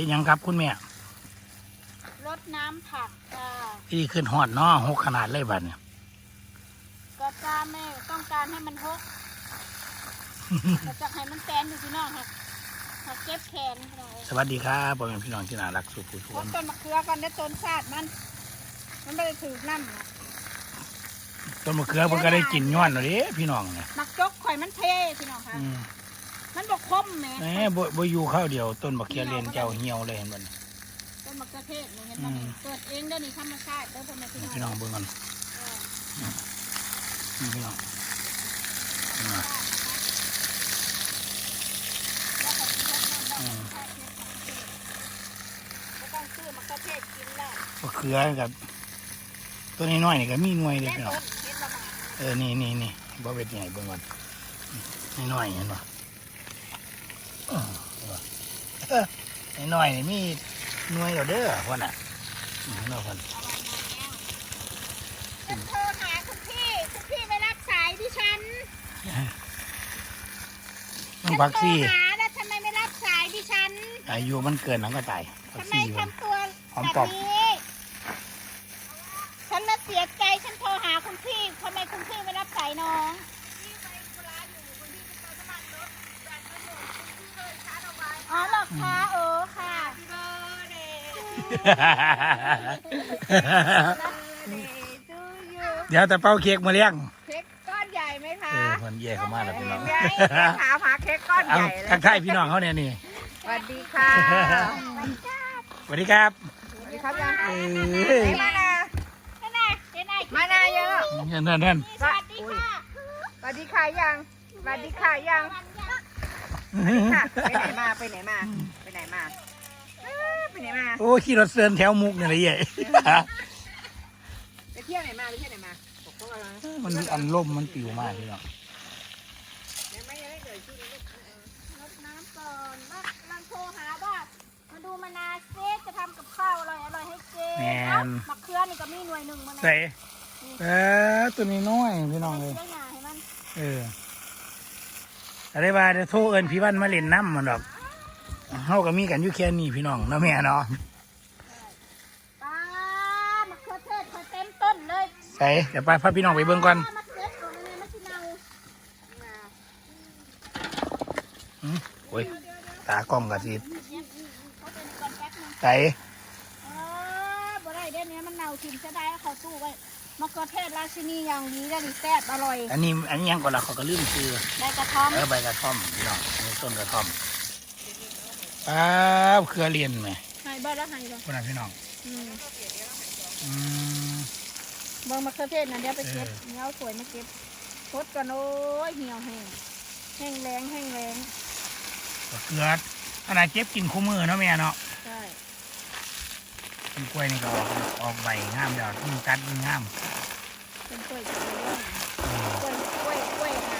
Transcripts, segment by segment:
ฮ็ดหยังครับคุณแม่รดน้ำผักจ้าที่ขึ้นฮอดเนาะหกขนาดเลยบัดเนี่ยก็จ้าแม่ต้องการให้มันหกแต่จะให้มันแตนอยู่พี่น้องค่ะค่ะเก็บแขนพี่น้องสวัสดีครับพ่อแม่พี่น้องที่น่ารักสุขทุกครดนต้นมะเขือก่อนได้ต้นชาติมัน มันไม่ได้ถือน้ำนะต้นมะเขือเพิ่นก็ได้กินย้อนแล้วเด้พี่น้องเนี่ยมักจกข่อยมันเท่พี่น้องค่ะอื มมันบกคมแหม่แหมบ่บ่อยู่ข้าวเดียว ต้นมะเขือเรียนเจ้าเหี่ยวเลยเห็นบ่นี่ต้นมะเขือเทศนี่เห็นไหมอืมเกิดเองได้นี่ธรรมชาติเด้อพ่อแม่พี่น้องพี่น้องเบิ่งกันเออนี่พี่น้องอืมแล้วก็สิเฮ็ดน้ำดอกมะเขือเทศไม่ต้องซื้อมะเขือเทศกินแล้วมะเขือกับตัวนี้น้อยๆนี่ก็มีหน่วยเด้แม่พี่น้อง ต้นเฮ็ดละหมาดเออ นี่นี่นี่บ่เป็นใหญ่เบิ่งก่อนนี่น้อยเห็นป่ะ นี่น้อยนี่มีหน่วยเดียวเด้อพ่อน่ะอืมเนาะพ่อนฉันโทรหาคุณพี่ คุณพี่ไม่รับสายดิฉันมันพักซี่ฉันโทรหาแล้วทำไมไม่รับสายดิฉัน อายุมันเกินหลังก็ตายพักทำไมซี่มันทำตัวหอมแบบตอบนี้ฉันน่ะเสียใจฉันโทรหาคุณพี่ทำไมคุณพี่ไม่รับสายน้องอ๋อเหรอ คะเออค่ะเดี๋ยวแต่เป้าเค้กมาเลี้ยงเค้กก้อนใหญ่ไหมคะเออมันแย่เข้ามาแล้วพี่น้องแม่ถามหาเค้กก้อนเอาใหญ่เลยทักทายพี่น้องเขาเนี่ยนี่สวัสดีค่ะสวัสดีครับสวัสดีครับยังเอไหนอมานามานาเยอะนั่นนั่นนั่นสวัสดีค่ะสวัสดีค่ะยังสวัสดีค่ะยัง ค่ะไปไหนมาไปไหนมาไปไหนมาเอ้อไปไหนมาโอ้ขี่รถเซินแถวมุกนี่เลยเย่ไปเที่ยวไหนมาไปเที่ยวไหนมาบอกพวกเรานะมันอันล่มมันปิวมากพี่น้องยังไม่ยังไม่เกิดชื่อลูกรดน้ำก่อนว่าลังโทรหาว่ามาดูมานาเจ๊จะทำกับข้าวอร่อยอร่อยให้เจ๊เอ้ามะเขือนี่ก็มีหน่วยหนึ่งมานะใส่เออตัวนี้น้อยพี่น้องเลยเจ๊หน่าให้มัน เออ อะไรบ้าเดี๋ยวโทรเอินพี่วันมาเล่นน้ำมันดอกเฮาก็มีกันอยู่แค่นี้พี่น้องเนาะแม่เนาะปลามะเขือเทศเขาเต็มต้นเลยใส่เดี๋ยวไปพาพี่น้องไปเบิ่งก่อนมะเขือก่อนเลยมะชิเนาอืมโอ้ยตากล้องกะสิเขาเป็นก่อนแป๊บนึงใส่เออบ่ได้เดี๋ยวนี้มันเน่าทิ่มจะได้เอาเข้าตู้ไว้ มะเขือเทศราชินีอย่างนี้ได้นี่แซ่บอร่อยอันนี้อันนี้ยังก่อนละเขาก็ลืมชื่อได้กระท้อมเออใบกระท่อมพี่น้องอันนี้ต้นกระท่อมป้าบเครือเรียนไหมให้บ่แล้วให้บ่คนนั้นพี่น้องอืมอืมเบิ่งมะเขือเทศนะเดี๋ยวไปเก็บเออเงาสวยมาเก็บทดกันโอ้ยเหี่ยวแห้งแห้งแรงแห้งแรงบักเกลือขนาดเจ็บกินคู่มือเนาะแม่เนาะใช่ ต้นกล้วยนี่ก็ออกออกใบงามแล้วยิ่งกัดยิ่งงามเป็นกล้วยกล้วยเรื่องอืมกล้วยกล้วยกล้วยนะ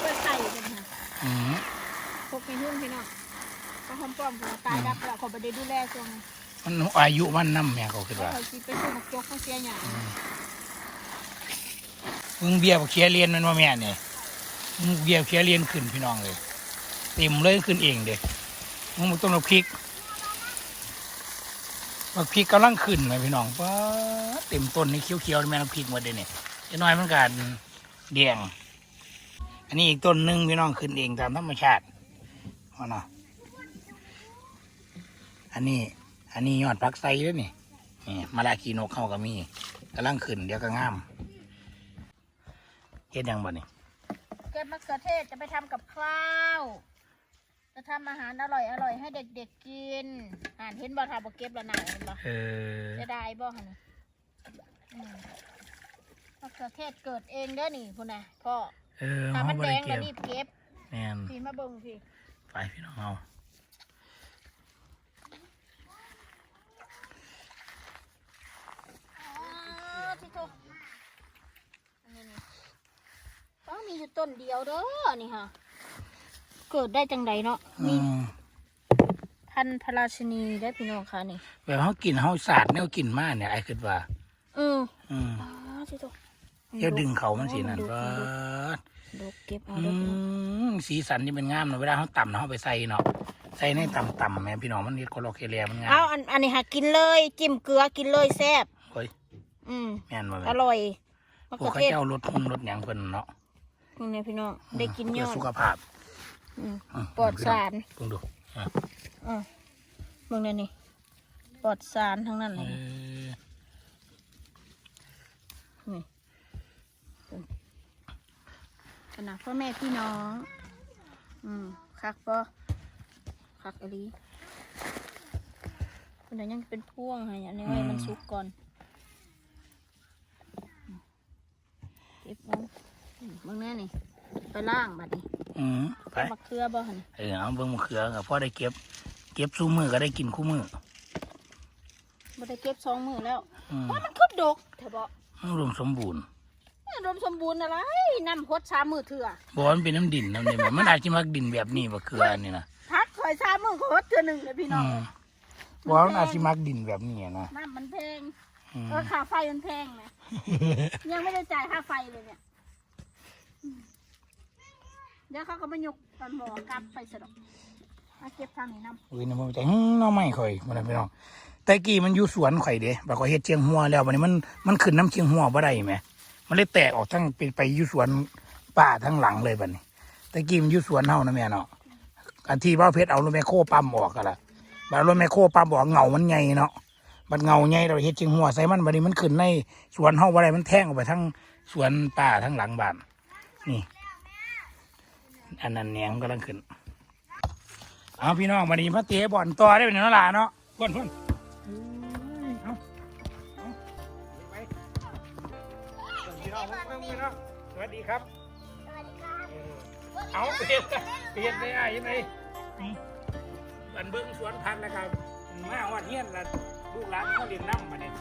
กล้วยไข่เป็นค่ะอืมพวกไปหุ้นพี่น้องก็หอมป้อมหัวตายดับแล้วเขาไปได้ดูแลช่วงมันอายุมันน้ำแม่เขาคิดเขาว่าเขาสิไปซื้อหมกจกเขาเสียหยังมึงเบียร์บักเคียเรียนมันว่าแม่เนี่ยมึงเบียร์เคียเรียนขึ้นพี่น้องเลยเต็มเลยขึ้นเองเด็มึงบ่ต้องเอาพริก บักพริกกำลังขึ้นเลยพี่น้องป้าเต็มต้นนี่เขียวๆแม่น้ำพริกหมดเลยเนี่ยจะน้อยมันกันแดงอันนี้อีกต้นหนึ่งพี่น้องขึ้นเองตามธรรมชาติเอาเนาะอันนี้ อันนี้ยอดพักไซด้วยนี่นี่มาลากีนกเข้าก็มีกำลังขึ้นเดี๋ยวก็งามเฮ็ดยังบ่นี่เก็บมะเขือเทศจะไปทำกับข้าว จะทำอาหารอร่อยอร่อยให้เด็กๆกินอ่านเห็นบ่ทาบ่เก็บแล้วนะเห็นบ่เออจะได้บ่ฮะนี่อืมมะเขือเทศเกิดเองเด้อนี่พุ่นน่ะพ่อเออถ้าเฮามันบ่แดได้งเก็แล้วบรีบเก็บแม่นพี่มาเบิ่งพี่ไปพี่น้องเอาอ๋อที่โตอันนี้นี่ต้องมีอยู่ต้นเดียวเด้อนี่ค่ะ เกิดได้จังใดเนาะอืมีมพันธุ์พระราชินีได้อพี่น้องค่ะนี่แบบเฮากินเฮาสาดแนวกินมาเนี่ยไอ้คิดว่า เอออืมอ๋อที่โตเดี๋ยวดึงเขามันสินั่นดูว่าดูเก็บเอาอืเด้อพี่น้องมสีสันนี่เป็นงามเนาะเวลาเฮาต่ำเนาะเฮาไปใส่เนาะใส่ในต่ำๆแม่พี่น้องมันเฮ็ดคอลลาเคเลียมันงามเอาอันอันนี้หากินเลยจิ้มเกลือกินเลยแซ่บเฮ้ยอืมแม่นบ่อแม่นร่อยมะพวเขืกอเขาเทศเจ้ารถหุ่นรถหยังเพิ่นเนาะนี่เนี่ยพี่น้องได้กินยเพื่ออดสุขภาพอืมอืม ปลอดสารเพิ่งดูอะอืมมึงเนี่ยนี่ปลอดสารทั้งนั้นเอเลยอนี่ขนาดพ่อแม่พี่น้อง อืมคักปะคักอหลีเป็นอะไรยังเป็นพ่วงให้อันนี้ไว้มันสุกก่อนอืมเก็บมันอืมมึงแน่นี่ ไปล่างบัดนี้ อืมไปมะเขือบ่หันเออเอาเบิ่งมะเขือกับพ่อได้เก็บ เก็บสู้มือก็ได้กินคู่มือบ่ได้เก็บสองมือแล้วอืมว่ามันคือดกเถอะบ่มันรวมสมบูรณ์เนี่ยรวมสมบูรณ์อะไรน้ำพดสามมือเถื่อบอกว่ามันเป็นน้ำดินน้ำนี่มันอาจจะมักดินแบบนี้มะเขือนี่นะพักคอยสามมือก็พดเถื่อหนึ่งเลยพี่น้อืองมบอกว่ามันอาจจะมักดินแบบนี้นะน้ำมันแพงอืมเออค่าไฟมันแพงนะยังไม่ได้จ่ายค่าไฟเลยเนี่ยอืม เดี๋ยวเขาก็มายกตอนหมอกลับไปสะดอกมาเก็บทางนี้น้ำอุ้ยนี่มันใจหึ้งหน้อไม่ข่อยมันพี่น้องแต่กี้มันอยู่สวนข่อยเด้บักข่อยเฮ็ดเชียงหัวแล้ววันนี้มันมันขึ้นน้ำเชียงหัวบ่ได้แหมมันเลยแตกออกทั้งไปไปอยู่สวนป่าทั้งหลังเลยบัดนี้แต่กี้มันอยู่สวนเฮานะแม่เนาะอันที่ว่าเพชรเอารถแมคโครปั๊มออกกันละบัดรถแมคโครปั๊มออกเงามันใหญ่เนาะบัดเงาใหญ่เราเฮ็ดเชียงหัวใส่มันบัดนี้มันขึ้นในสวนเฮาบ่ได้มันแท่งออกไปทั้งสวนป่าทั้งหลังบ้านนี่ อันนั้นแหนงกำลังขึ้น เอาพี่น้องมาดีมาเตะบอลต่อได้เป็นเนาะล่ะเนาะพ่นพ่นเอ้ยเอาเอาไปพี่น้องเพิ่งพี่น้องสวัสดีครับเออเอาเปลี่ยนเปลี่ยนเลยอะยังไงบันเบิ้งสวนพันธุ์แล้วครับมาหอดเฮียนล้วลูกหลานเขาเรียนน้ำมาเนี่ย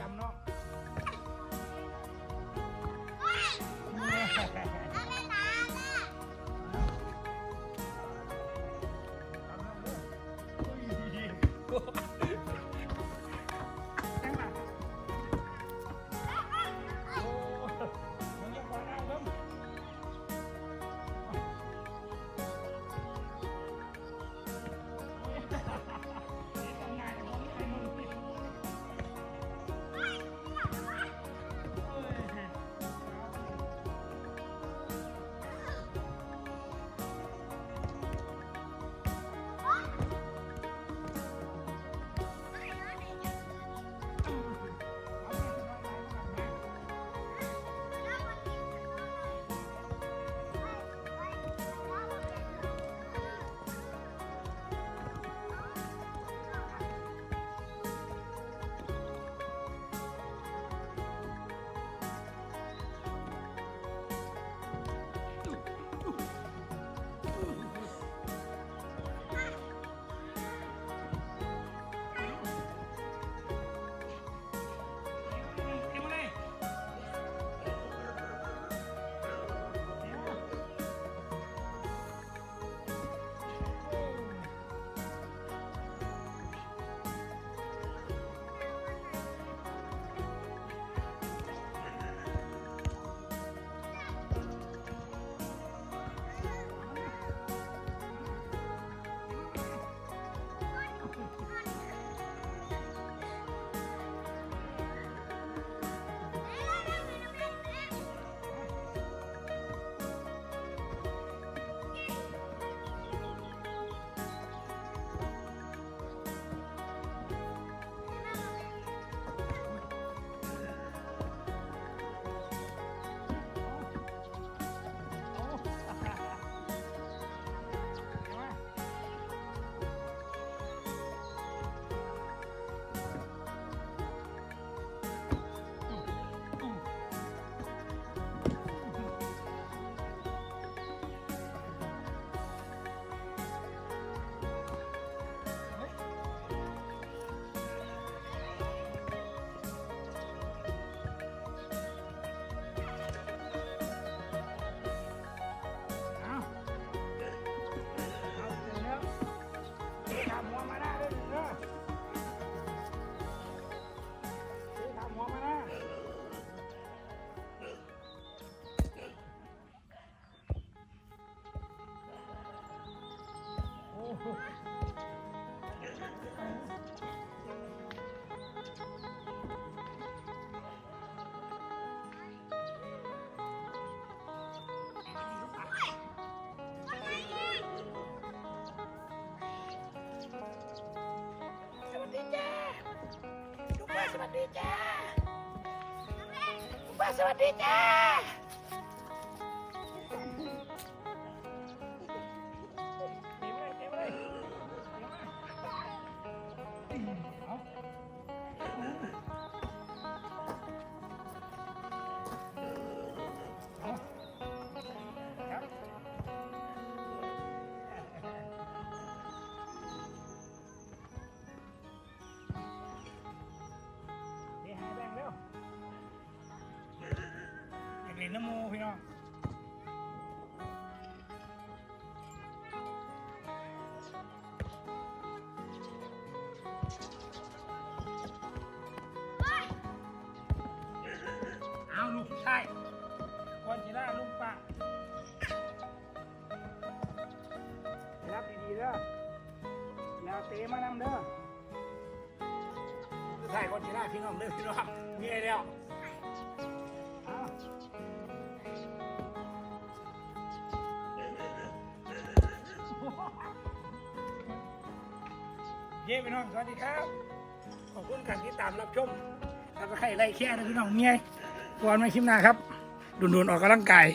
cam nó จ้าลูกป้าสวัสดีจ้า เล่นน้ำมูพี่น้องเอาลูกใช่คนจีน่าลูกปะรับดีๆเด้อแล้วเตะมานำเด้อใช่คนจีน่าพี่น้องเด้อพี่น้องมีอะไรแล้ว เย้พี่น้องสวัสดีครับ ขอบคุณการติดตามรับชมถ้าใครไล่แค่นะพี่น้องเมียก่อนมาคลิปหน้าครับดุนๆออกกำลังกาย